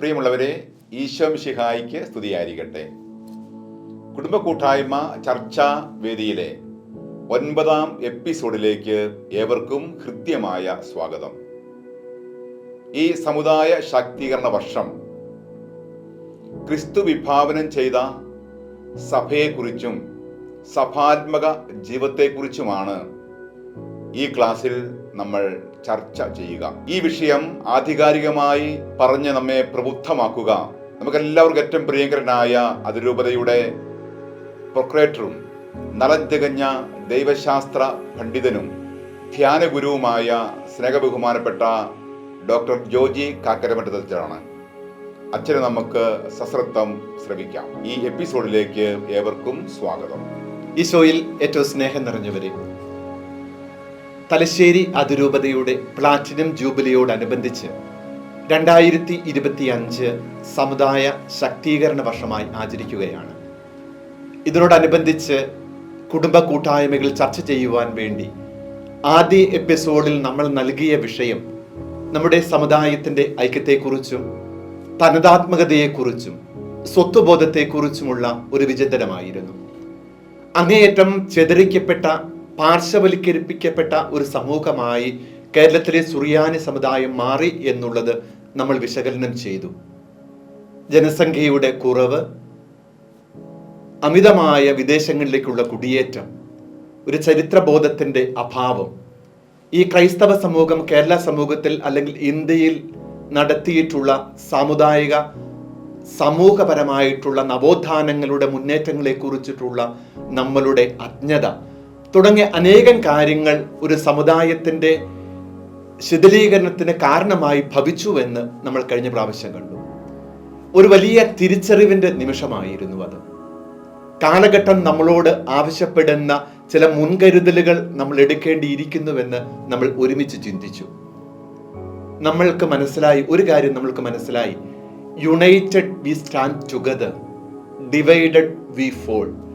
പ്രിയമുള്ളവരെ ഈശോം ശിഹായിക്ക് സ്തുതിയായിരിക്കട്ടെ. കുടുംബ കൂട്ടായ്മ ചർച്ചാ വേദിയിലെ ഒൻപതാം എപ്പിസോഡിലേക്ക് ഏവർക്കും ഹൃദ്യമായ സ്വാഗതം. ഈ സമുദായ ശാക്തീകരണ വർഷം ക്രിസ്തു വിഭാവനം ചെയ്ത സഭയെക്കുറിച്ചും സഭാത്മക ജീവിതത്തെക്കുറിച്ചുമാണ് ഈ ക്ലാസ്സിൽ നമ്മൾ ചർച്ച ചെയ്യുക. ഈ വിഷയം ആധികാരികമായി പറഞ്ഞ് നമ്മെ പ്രബുദ്ധമാക്കുക. നമുക്കെല്ലാവർക്കും ഏറ്റവും പ്രിയങ്കരനായ അതിരൂപതയുടെ പ്രൊക്രേറ്ററും നലം തികഞ്ഞ ദൈവശാസ്ത്ര പണ്ഡിതനും ധ്യാനഗുരുവുമായ സ്നേഹബഹുമാനപ്പെട്ട ഡോക്ടർ ജോജി കാക്കരമറ്റാണ് അച്ഛനെ നമുക്ക് സശ്രദ്ധം ശ്രമിക്കാം ഈ എപ്പിസോഡിലേക്ക് ഏവർക്കും സ്വാഗതം. ഈ ഷോയിൽ ഏറ്റവും സ്നേഹം നിറഞ്ഞവരെ തലശ്ശേരി അതിരൂപതയുടെ പ്ലാറ്റിനം ജൂബിലിയോടനുബന്ധിച്ച് രണ്ടായിരത്തി ഇരുപത്തി അഞ്ച് സമുദായ ശാക്തീകരണ വർഷമായി ആചരിക്കുകയാണ്. ഇതിനോടനുബന്ധിച്ച് കുടുംബ കൂട്ടായ്മകൾ ചർച്ച ചെയ്യുവാൻ വേണ്ടി ആദ്യ എപ്പിസോഡിൽ നമ്മൾ നൽകിയ വിഷയം നമ്മുടെ സമുദായത്തിന്റെ ഐക്യത്തെക്കുറിച്ചും തനതാത്മകതയെക്കുറിച്ചും സ്വത്വബോധത്തെക്കുറിച്ചുമുള്ള ഒരു വിചിന്തനമായിരുന്നു. അങ്ങേയറ്റം ചെതറിക്കപ്പെട്ട പാർശ്വവൽക്കരിപ്പിക്കപ്പെട്ട ഒരു സമൂഹമായി കേരളത്തിലെ സുറിയാനി സമുദായം മാറി എന്നുള്ളത് നമ്മൾ വിശകലനം ചെയ്തു. ജനസംഖ്യയുടെ കുറവ് അമിതമായ വിദേശങ്ങളിലേക്കുള്ള കുടിയേറ്റം ഒരു ചരിത്രബോധത്തിന്റെ അഭാവം. ഈ ക്രൈസ്തവ സമൂഹം കേരള സമൂഹത്തിൽ അല്ലെങ്കിൽ ഇന്ത്യയിൽ നടത്തിയിട്ടുള്ള സാമുദായിക സമൂഹപരമായിട്ടുള്ള നവോത്ഥാനങ്ങളുടെ മുന്നേറ്റങ്ങളെ കുറിച്ചിട്ടുള്ള നമ്മളുടെ അജ്ഞത. തുടങ്ങിയ അനേകം കാര്യങ്ങൾ ഒരു സമുദായത്തിന്റെ ശിഥിലീകരണത്തിന് കാരണമായി ഭവിച്ചുവെന്ന് നമ്മൾ കഴിഞ്ഞ പ്രാവശ്യം കണ്ടു. ഒരു വലിയ തിരിച്ചറിവിന്റെ നിമിഷമായിരുന്നു അത്. കാലഘട്ടം നമ്മളോട് ആവശ്യപ്പെടുന്ന ചില മുൻകരുതലുകൾ നമ്മൾ എടുക്കേണ്ടിയിരിക്കുന്നുവെന്ന് നമ്മൾ ഒരുമിച്ച് ചിന്തിച്ചു. നമ്മൾക്ക് മനസ്സിലായി ഒരു കാര്യം നമ്മൾക്ക് മനസ്സിലായി. United we stand together divided we fall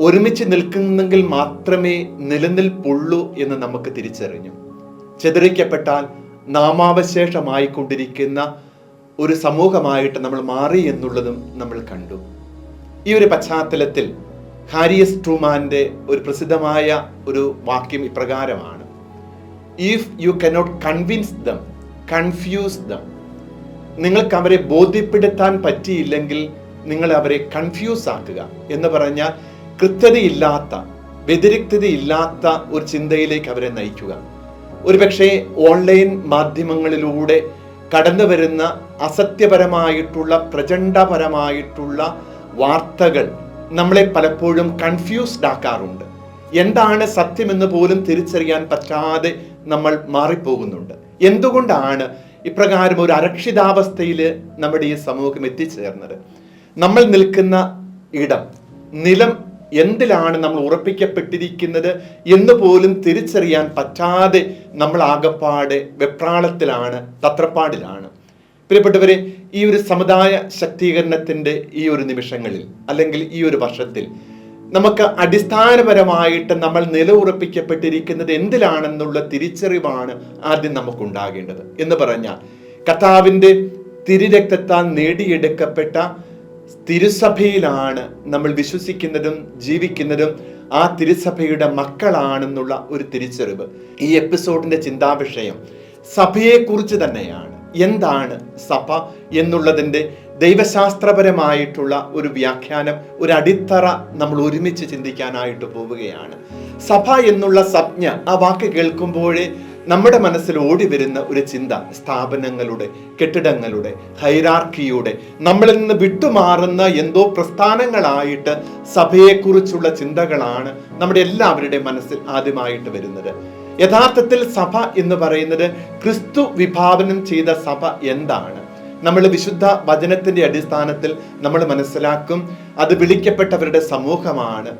ഒരുമിച്ച് നിൽക്കുന്നെങ്കിൽ മാത്രമേ നിലനിൽപ്പുള്ളൂ എന്ന് നമുക്ക് തിരിച്ചറിഞ്ഞു. ചിതറിക്കപ്പെട്ടാൽ നാമാവശേഷമായിക്കൊണ്ടിരിക്കുന്ന ഒരു സമൂഹമായിട്ട് നമ്മൾ മാറി എന്നുള്ളതും നമ്മൾ കണ്ടു. ഈ ഒരു പശ്ചാത്തലത്തിൽ ഹാരിയസ് ട്രൂമാന്റെ ഒരു പ്രസിദ്ധമായ ഒരു വാക്യം ഇപ്രകാരമാണ്. If you cannot convince them confuse them നിങ്ങൾക്ക് അവരെ ബോധ്യപ്പെടുത്താൻ പറ്റിയില്ലെങ്കിൽ നിങ്ങൾ അവരെ കൺഫ്യൂസ് ആക്കുക എന്ന് പറഞ്ഞാൽ കൃത്യതയില്ലാത്ത വ്യതിരിക്തതയില്ലാത്ത ഒരു ചിന്തയിലേക്ക് അവരെ നയിക്കുക. ഒരുപക്ഷെ ഓൺലൈൻ മാധ്യമങ്ങളിലൂടെ കടന്നു വരുന്ന അസത്യപരമായിട്ടുള്ള പ്രചണ്ഡപരമായിട്ടുള്ള വാർത്തകൾ നമ്മളെ പലപ്പോഴും കൺഫ്യൂസ്ഡ് ആക്കാറുണ്ട്. എന്താണ് സത്യമെന്ന് പോലും തിരിച്ചറിയാൻ പറ്റാതെ നമ്മൾ മാറിപ്പോകുന്നുണ്ട്. എന്തുകൊണ്ടാണ് ഇപ്രകാരം ഒരു അരക്ഷിതാവസ്ഥയിൽ നമ്മുടെ ഈ സമൂഹം എത്തിച്ചേർന്നത്? നമ്മൾ നിൽക്കുന്ന ഇടം നിലം എന്തിലാണ് നമ്മൾ ഉറപ്പിക്കപ്പെട്ടിരിക്കുന്നത് എന്ന് പോലും തിരിച്ചറിയാൻ പറ്റാതെ നമ്മൾ ആകപ്പാടെ വെപ്രാളത്തിലാണ് തത്രപ്പാടിലാണ്. പ്രിയപ്പെട്ടവരെ ഈ ഒരു സമുദായ ശക്തീകരണത്തിന്റെ ഈ ഒരു നിമിഷങ്ങളിൽ അല്ലെങ്കിൽ ഈ ഒരു വർഷത്തിൽ നമുക്ക് അടിസ്ഥാനപരമായിട്ട് നമ്മൾ നിലയുറപ്പിക്കപ്പെട്ടിരിക്കുന്നത് എന്തിലാണെന്നുള്ള തിരിച്ചറിവാണ് ആദ്യം നമുക്കുണ്ടാകേണ്ടത്. എന്ന് പറഞ്ഞാൽ കർത്താവിന്റെ തിരിരക്തത്താൽ നേടിയെടുക്കപ്പെട്ട തിരുസഭയിലാണ് നമ്മൾ വിശ്വസിക്കുന്നതും ജീവിക്കുന്നതും ആ തിരുസഭയുടെ മക്കളാണെന്നുള്ള ഒരു തിരിച്ചറിവ്. ഈ എപ്പിസോഡിന്റെ ചിന്താവിഷയം സഭയെക്കുറിച്ച് തന്നെയാണ്. എന്താണ് സഭ എന്നുള്ളതിന്റെ ദൈവശാസ്ത്രപരമായിട്ടുള്ള ഒരു വ്യാഖ്യാനം ഒരു അടിത്തറ നമ്മൾ ഒരുമിച്ച് ചിന്തിക്കാനായിട്ട് പോവുകയാണ്. സഭ എന്നുള്ള സംജ്ഞ ആ വാക്ക് കേൾക്കുമ്പോഴേ നമ്മുടെ മനസ്സിൽ ഓടി വരുന്ന ഒരു ചിന്ത സ്ഥാപനങ്ങളുടെ കെട്ടിടങ്ങളുടെ ഹൈറാർക്കിയുടെ നമ്മളിൽ നിന്ന് വിട്ടുമാറുന്ന എന്തോ പ്രസ്ഥാനങ്ങളായിട്ട് സഭയെക്കുറിച്ചുള്ള ചിന്തകളാണ് നമ്മുടെ എല്ലാവരുടെയും മനസ്സിൽ ആദ്യമായിട്ട് വരുന്നത്. യഥാർത്ഥത്തിൽ സഭ എന്ന് പറയുന്നത് ക്രിസ്തു വിഭാവനം ചെയ്ത സഭ എന്താണ്? നമ്മൾ വിശുദ്ധ വചനത്തിന്റെ അടിസ്ഥാനത്തിൽ നമ്മൾ മനസ്സിലാക്കും അത് വിളിക്കപ്പെട്ടവരുടെ സമൂഹമാണ്.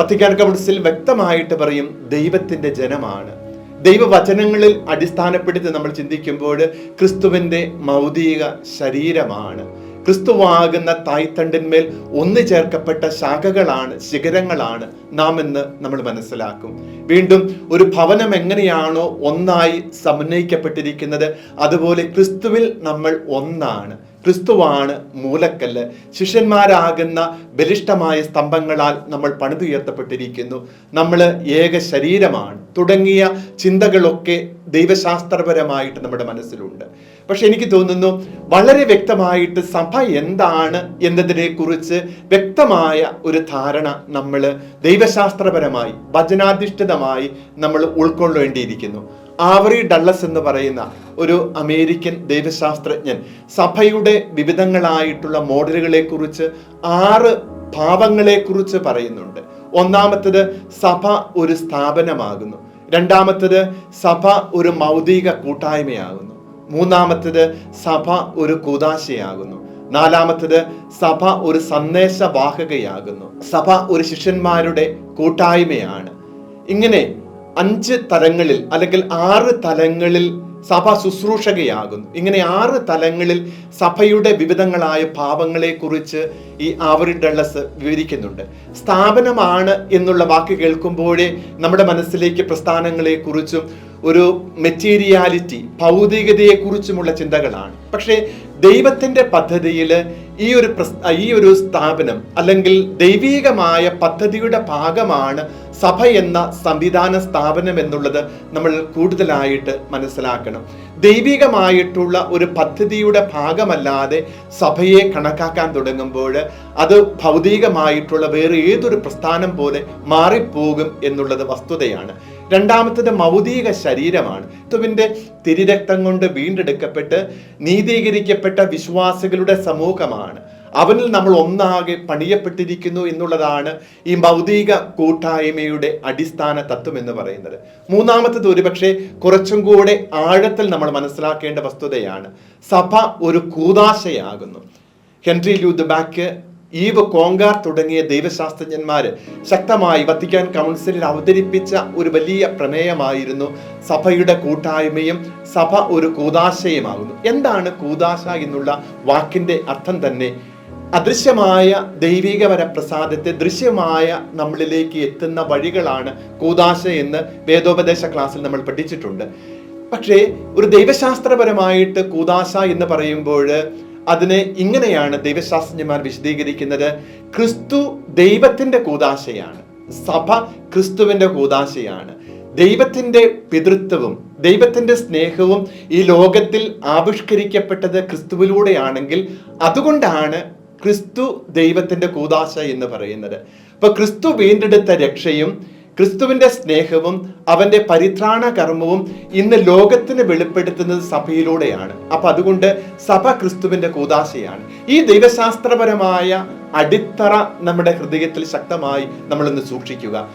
വത്തിക്കാൻ കൗൺസിൽ വ്യക്തമായിട്ട് പറയും ദൈവത്തിന്റെ ജനമാണ്. ദൈവവചനങ്ങളിൽ അടിസ്ഥാനപ്പെടുത്തി നമ്മൾ ചിന്തിക്കുമ്പോൾ ക്രിസ്തുവിന്റെ മൗതിക ശരീരമാണ്. ക്രിസ്തുവാകുന്ന തായ്തണ്ടിന്മേൽ ഒന്നു ചേർക്കപ്പെട്ട ശാഖകളാണ് ശിഖരങ്ങളാണ് നാം എന്ന് നമ്മൾ മനസ്സിലാക്കും. വീണ്ടും ഒരു ഭവനം എങ്ങനെയാണോ ഒന്നായി സമന്വയിക്കപ്പെട്ടിരിക്കുന്നത് അതുപോലെ ക്രിസ്തുവിൽ നമ്മൾ ഒന്നാണ്. ക്രിസ്തുവാണ് മൂലക്കല്ല്. ശിഷ്യന്മാരാകുന്ന ബലിഷ്ഠമായ സ്തംഭങ്ങളാൽ നമ്മൾ പണിതുയർത്തപ്പെട്ടിരിക്കുന്നു നമ്മൾ ഏക ശരീരമാണ്. തുടങ്ങിയ ചിന്തകളൊക്കെ ദൈവശാസ്ത്രപരമായിട്ട് നമ്മുടെ മനസ്സിലുണ്ട്. പക്ഷെ എനിക്ക് തോന്നുന്നു വളരെ വ്യക്തമായിട്ട് സഭ എന്താണ് എന്നതിനെ കുറിച്ച് വ്യക്തമായ ഒരു ധാരണ നമ്മൾ ദൈവശാസ്ത്രപരമായി വചനാധിഷ്ഠിതമായി നമ്മൾ ഉൾക്കൊള്ളേണ്ടിയിരിക്കുന്നു. ആവറി ഡള്ളസ് എന്ന് പറയുന്ന ഒരു അമേരിക്കൻ ദൈവശാസ്ത്രജ്ഞൻ സഭയുടെ വിവിധങ്ങളായിട്ടുള്ള മോഡലുകളെ കുറിച്ച് ആറ് ഭാവങ്ങളെ കുറിച്ച് പറയുന്നുണ്ട്. ഒന്നാമത്തത് സഭ ഒരു സ്ഥാപനമാകുന്നു. രണ്ടാമത്തത് സഭ ഒരു മൗതിക കൂട്ടായ്മയാകുന്നു. മൂന്നാമത്തത് സഭ ഒരു കൂതാശയാകുന്നു. നാലാമത്തത് സഭ ഒരു സന്ദേശവാഹകയാകുന്നു. സഭ ഒരു ശിഷ്യന്മാരുടെ കൂട്ടായ്മയാണ്. ഇങ്ങനെ അഞ്ച് തലങ്ങളിൽ അല്ലെങ്കിൽ ആറ് തലങ്ങളിൽ സഭ ശുശ്രൂഷകയാകുന്നു. ഇങ്ങനെ ആറ് തലങ്ങളിൽ സഭയുടെ വിവിധങ്ങളായ പാപങ്ങളെക്കുറിച്ച് കുറിച്ച് ഈ ആവറി ഡള്ളസ് വിവരിക്കുന്നുണ്ട്. സ്ഥാപനമാണ് എന്നുള്ള വാക്ക് കേൾക്കുമ്പോഴേ നമ്മുടെ മനസ്സിലേക്ക് പ്രസ്ഥാനങ്ങളെ കുറിച്ചും ഒരു മെറ്റീരിയാലിറ്റി ഭൗതികതയെക്കുറിച്ചുമുള്ള ചിന്തകളാണ്. പക്ഷേ ദൈവത്തിന്റെ പദ്ധതിയിൽ ഈ ഒരു ഈ ഒരു സ്ഥാപനം അല്ലെങ്കിൽ ദൈവീകമായ പദ്ധതിയുടെ ഭാഗമാണ് സഭ എന്ന സംവിധാന സ്ഥാപനം എന്നുള്ളത് നമ്മൾ കൂടുതലായിട്ട് മനസ്സിലാക്കണം. ദൈവികമായിട്ടുള്ള ഒരു പദ്ധതിയുടെ ഭാഗമല്ലാതെ സഭയെ കണക്കാക്കാൻ തുടങ്ങുമ്പോൾ അത് ഭൗതികമായിട്ടുള്ള വേറെ ഏതൊരു പ്രസ്ഥാനം പോലെ മാറിപ്പോകും എന്നുള്ളത് വസ്തുതയാണ്. രണ്ടാമത്തത് മൗതിക ശരീരമാണ്. ക്രിസ്തുവിന്റെ തിരിരക്തം കൊണ്ട് വീണ്ടെടുക്കപ്പെട്ട് നീതീകരിക്കപ്പെട്ട വിശ്വാസികളുടെ സമൂഹമാണ്. അവനിൽ നമ്മൾ ഒന്നാകെ പണിയപ്പെട്ടിരിക്കുന്നു എന്നുള്ളതാണ് ഈ ഭൗതിക കൂട്ടായ്മയുടെ അടിസ്ഥാന തത്വം എന്ന് പറയുന്നത്. മൂന്നാമത്തത് ഒരുപക്ഷെ കുറച്ചും കൂടെ ആഴത്തിൽ നമ്മൾ മനസ്സിലാക്കേണ്ട വസ്തുതയാണ്. സഭ ഒരു കൂതാശയാകുന്നു. ഹെൻറി ലൂത്ത് ബാക്ക് ഈവ് കോങ്കാർ തുടങ്ങിയ ദൈവശാസ്ത്രജ്ഞന്മാർ ശക്തമായി വത്തിക്കാൻ കൗൺസിലിൽ അവതരിപ്പിച്ച ഒരു വലിയ പ്രമേയമായിരുന്നു സഭയുടെ കൂട്ടായ്മയും സഭ ഒരു കൂതാശയുമാകുന്നു. എന്താണ് കൂതാശ എന്നുള്ള വാക്കിന്റെ അർത്ഥം തന്നെ? അദൃശ്യമായ ദൈവീകപര പ്രസാദത്തെ ദൃശ്യമായ നമ്മളിലേക്ക് എത്തുന്ന വഴികളാണ് കൂതാശ എന്ന് വേദോപദേശ ക്ലാസ്സിൽ നമ്മൾ പഠിച്ചിട്ടുണ്ട്. പക്ഷേ ഒരു ദൈവശാസ്ത്രപരമായിട്ട് കൂതാശ എന്ന് പറയുമ്പോൾ അതിനെ ഇങ്ങനെയാണ് ദൈവശാസ്ത്രജ്ഞന്മാർ വിശദീകരിക്കുന്നത്. ക്രിസ്തു ദൈവത്തിന്റെ കൂതാശയാണ്. സഭ ക്രിസ്തുവിന്റെ കൂതാശയാണ്. ദൈവത്തിന്റെ പിതൃത്വവും ദൈവത്തിന്റെ സ്നേഹവും ഈ ലോകത്തിൽ ആവിഷ്കരിക്കപ്പെട്ടത് ക്രിസ്തുവിലൂടെയാണെങ്കിൽ അതുകൊണ്ടാണ് ക്രിസ്തു ദൈവത്തിന്റെ കൂതാശ എന്ന് പറയുന്നത്. അപ്പൊ ക്രിസ്തു വീണ്ടെടുത്ത രക്ഷയും ക്രിസ്തുവിന്റെ സ്നേഹവും അവന്റെ പരിത്രാണ കർമ്മവും ഇന്ന് ലോകത്തിന് വെളിപ്പെടുത്തുന്നത് സഭയിലൂടെയാണ്. അപ്പം അതുകൊണ്ട് സഭ ക്രിസ്തുവിന്റെ കൂതാശയാണ്. ഈ ദൈവശാസ്ത്രപരമായ അടിത്തറ നമ്മുടെ ഹൃദയത്തിൽ ശക്തമായി നമ്മളൊന്ന് സൂക്ഷിക്കുക.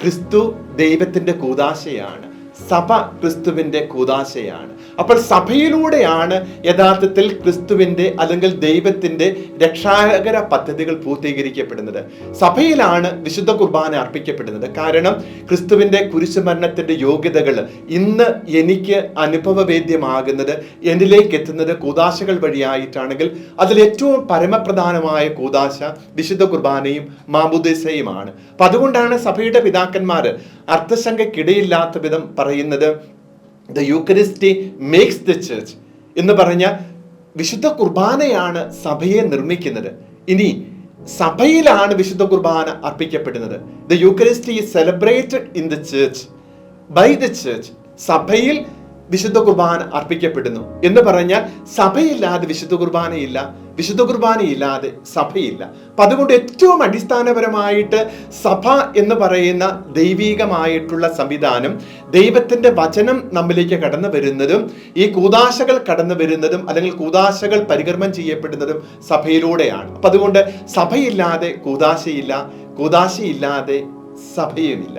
ക്രിസ്തു ദൈവത്തിന്റെ കൂതാശയാണ്. സഭ ക്രിസ്തുവിന്റെ കൂതാശയാണ്. അപ്പോൾ സഭയിലൂടെയാണ് യഥാർത്ഥത്തിൽ ക്രിസ്തുവിന്റെ അല്ലെങ്കിൽ ദൈവത്തിന്റെ രക്ഷാകര പദ്ധതികൾ പൂർത്തീകരിക്കപ്പെടുന്നത്. സഭയിലാണ് വിശുദ്ധ കുർബാന അർപ്പിക്കപ്പെടുന്നത്. കാരണം ക്രിസ്തുവിന്റെ കുരിശുമരണത്തിന്റെ യോഗ്യതകൾ ഇന്ന് എനിക്ക് അനുഭവവേദ്യമാകുന്നത് എന്നിലേക്ക് എത്തുന്നത് കൂതാശകൾ വഴിയായിട്ടാണെങ്കിൽ അതിലേറ്റവും പരമപ്രധാനമായ കൂതാശ വിശുദ്ധ കുർബാനയും മാമുദ്ദേശയുമാണ് അപ്പം അതുകൊണ്ടാണ് സഭയുടെ പിതാക്കന്മാർ അർത്ഥശങ്കയ്ക്കിടയില്ലാത്ത വിധം പറയുന്നത് the Eucharist makes the church എന്ന് പറഞ്ഞ വിശുദ്ധ കുർബാനയാണ് സഭയെ നിർമ്മിക്കുന്നത്. ഇനി സഭയിലാണ് വിശുദ്ധ കുർബാന അർപ്പിക്കപ്പെടുന്നത്. The Eucharist is celebrated in the church by the church സഭയിൽ വിശുദ്ധ കുർബാന അർപ്പിക്കപ്പെടുന്നു എന്ന് പറഞ്ഞാൽ സഭയില്ലാതെ വിശുദ്ധ കുർബാനയില്ല വിശുദ്ധ കുർബാനയില്ലാതെ സഭയില്ല. അപ്പൊ അതുകൊണ്ട് ഏറ്റവും അടിസ്ഥാനപരമായിട്ട് സഭ എന്ന് പറയുന്ന ദൈവീകമായിട്ടുള്ള സംവിധാനം ദൈവത്തിന്റെ വചനം നമ്മിലേക്ക് കടന്നു വരുന്നതും ഈ കൂതാശകൾ കടന്നു വരുന്നതും അല്ലെങ്കിൽ കൂതാശകൾ പരികർമ്മം ചെയ്യപ്പെടുന്നതും സഭയിലൂടെയാണ്. അപ്പൊ അതുകൊണ്ട് സഭയില്ലാതെ കൂതാശയില്ല കൂതാശയില്ലാതെ സഭയുമില്ല.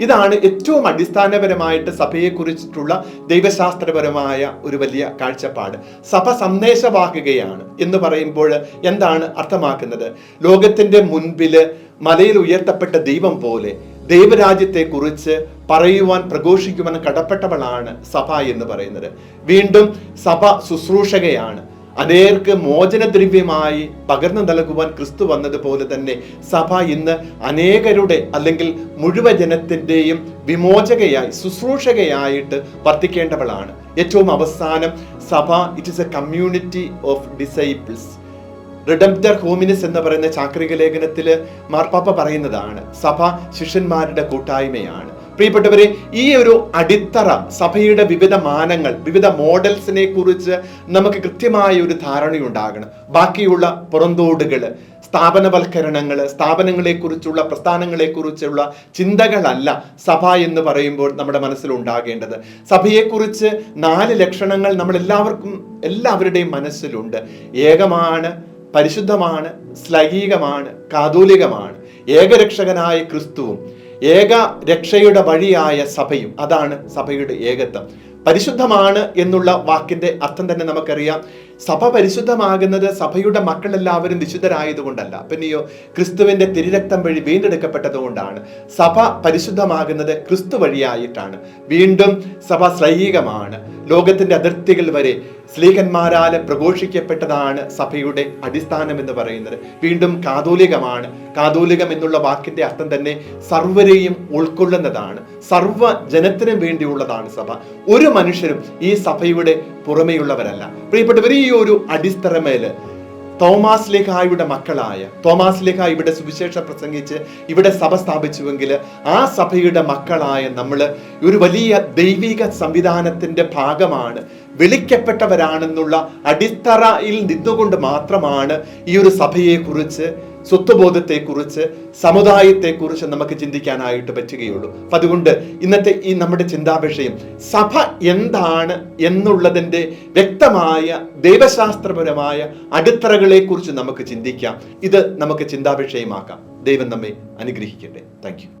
ഇതാണ് ഏറ്റവും അടിസ്ഥാനപരമായിട്ട് സഭയെക്കുറിച്ചിട്ടുള്ള ദൈവശാസ്ത്രപരമായ ഒരു വലിയ കാഴ്ചപ്പാട്. സഭ സന്ദേശവാഹകയാണ് എന്ന് പറയുമ്പോൾ എന്താണ് അർത്ഥമാക്കുന്നത്? ലോകത്തിന്റെ മുൻപിൽ മലയിൽ ഉയർത്തപ്പെട്ട ദൈവം പോലെ ദൈവരാജ്യത്തെക്കുറിച്ച് പറയുവാൻ പ്രഘോഷിക്കുവാൻ കടപ്പെട്ടവളാണ് സഭ എന്ന് പറയുന്നത്. വീണ്ടും സഭ ശുശ്രൂഷകയാണ്. അനേർക്ക് മോചനദ്രവ്യമായി പകർന്നു നൽകുവാൻ ക്രിസ്തു വന്നതുപോലെ തന്നെ സഭ ഇന്ന് അനേകരുടെ അല്ലെങ്കിൽ മുഴുവൻ ജനത്തിന്റെയും വിമോചകയായി ശുശ്രൂഷകയായിട്ട് വർത്തിക്കേണ്ടവളാണ്. ഏറ്റവും അവസാനം സഭ it is a community of disciples റിഡംപ്റ്റർ ഹോമിനിസ് എന്ന് പറയുന്ന ചാക്രിക ലേഖനത്തിൽ മാർപ്പാപ്പ പറയുന്നതാണ് സഭ ശിഷ്യന്മാരുടെ കൂട്ടായ്മയാണ്. പ്രിയപ്പെട്ടവരെ ഈ ഒരു അടിത്തറ സഭയുടെ വിവിധ മാനങ്ങൾ വിവിധ മോഡൽസിനെ കുറിച്ച് നമുക്ക് കൃത്യമായ ഒരു ധാരണയുണ്ടാകണം. ബാക്കിയുള്ള പുറന്തോടുകൾ സ്ഥാപനവൽക്കരണങ്ങൾ സ്ഥാപനങ്ങളെക്കുറിച്ചുള്ള പ്രസ്ഥാനങ്ങളെക്കുറിച്ചുള്ള ചിന്തകളല്ല സഭ എന്ന് പറയുമ്പോൾ നമ്മുടെ മനസ്സിലുണ്ടാകേണ്ടത് സഭയെക്കുറിച്ച് നാല് ലക്ഷണങ്ങൾ നമ്മൾ എല്ലാവർക്കും എല്ലാവരുടെയും മനസ്സിലുണ്ട്. ഏകമാണ് പരിശുദ്ധമാണ് ശ്ലൈഹികമാണ് കാതോലികമാണ്. ഏകരക്ഷകനായ ക്രിസ്തുവും ഏക രക്ഷയുടെ വഴിയായ സഭയും അതാണ് സഭയുടെ ഏകത്വം. പരിശുദ്ധമാണ് എന്നുള്ള വാക്കിന്റെ അർത്ഥം തന്നെ നമുക്കറിയാം. സഭ പരിശുദ്ധമാകുന്നത് സഭയുടെ മക്കളെല്ലാവരും വിശുദ്ധരായതുകൊണ്ടല്ല. പിന്നെയോ ക്രിസ്തുവിന്റെ തിരുരക്തം വഴി വീണ്ടെടുക്കപ്പെട്ടതുകൊണ്ടാണ്. സഭ പരിശുദ്ധമാകുന്നത് ക്രിസ്തു വഴിയായിട്ടാണ്. വീണ്ടും സഭ ശ്രൈകമാണ് ലോകത്തിന്റെ അതിർത്തികൾ വരെ സ്ലീഹന്മാരാൽ പ്രഘോഷിക്കപ്പെട്ടതാണ് സഭയുടെ അടിസ്ഥാനം എന്ന് പറയുന്നത്. വീണ്ടും കാതോലികമാണ്. കാതോലികം എന്നുള്ള വാക്കിന്റെ അർത്ഥം തന്നെ സർവരെയും ഉൾക്കൊള്ളുന്നതാണ്. സർവ ജനത്തിനും വേണ്ടിയുള്ളതാണ് സഭ. ഒരു മനുഷ്യരും ഈ സഭയുടെ പുറമെയുള്ളവരല്ല. പ്രിയപ്പെട്ടവർ ഈ ഒരു അടിസ്ഥറമേൽ തോമാസ് ലേഖായുടെ മക്കളായ തോമാസ് ലേഖ ഇവിടെ സുവിശേഷം പ്രസംഗിച്ച് ഇവിടെ സഭ സ്ഥാപിച്ചുവെങ്കിൽ ആ സഭയുടെ മക്കളായ നമ്മൾ ഒരു വലിയ ദൈവിക സംവിധാനത്തിന്റെ ഭാഗമാണ് വിളിക്കപ്പെട്ടവരാണെന്നുള്ള അടിത്തറയിൽ നിന്നുകൊണ്ട് മാത്രമാണ് ഈ ഒരു സഭയെക്കുറിച്ച് സ്വത്വബോധത്തെക്കുറിച്ച് സമുദായത്തെക്കുറിച്ച് നമുക്ക് ചിന്തിക്കാനായിട്ട് പറ്റുകയുള്ളൂ. അപ്പം അതുകൊണ്ട് ഇന്നത്തെ ഈ നമ്മുടെ ചിന്താവിഷയം സഭ എന്താണ് എന്നുള്ളതിന്റെ വ്യക്തമായ ദൈവശാസ്ത്രപരമായ അടിത്തറകളെക്കുറിച്ച് നമുക്ക് ചിന്തിക്കാം. ഇത് നമുക്ക് ചിന്താവിഷയമാക്കാം. ദൈവം നമ്മെ അനുഗ്രഹിക്കട്ടെ. താങ്ക്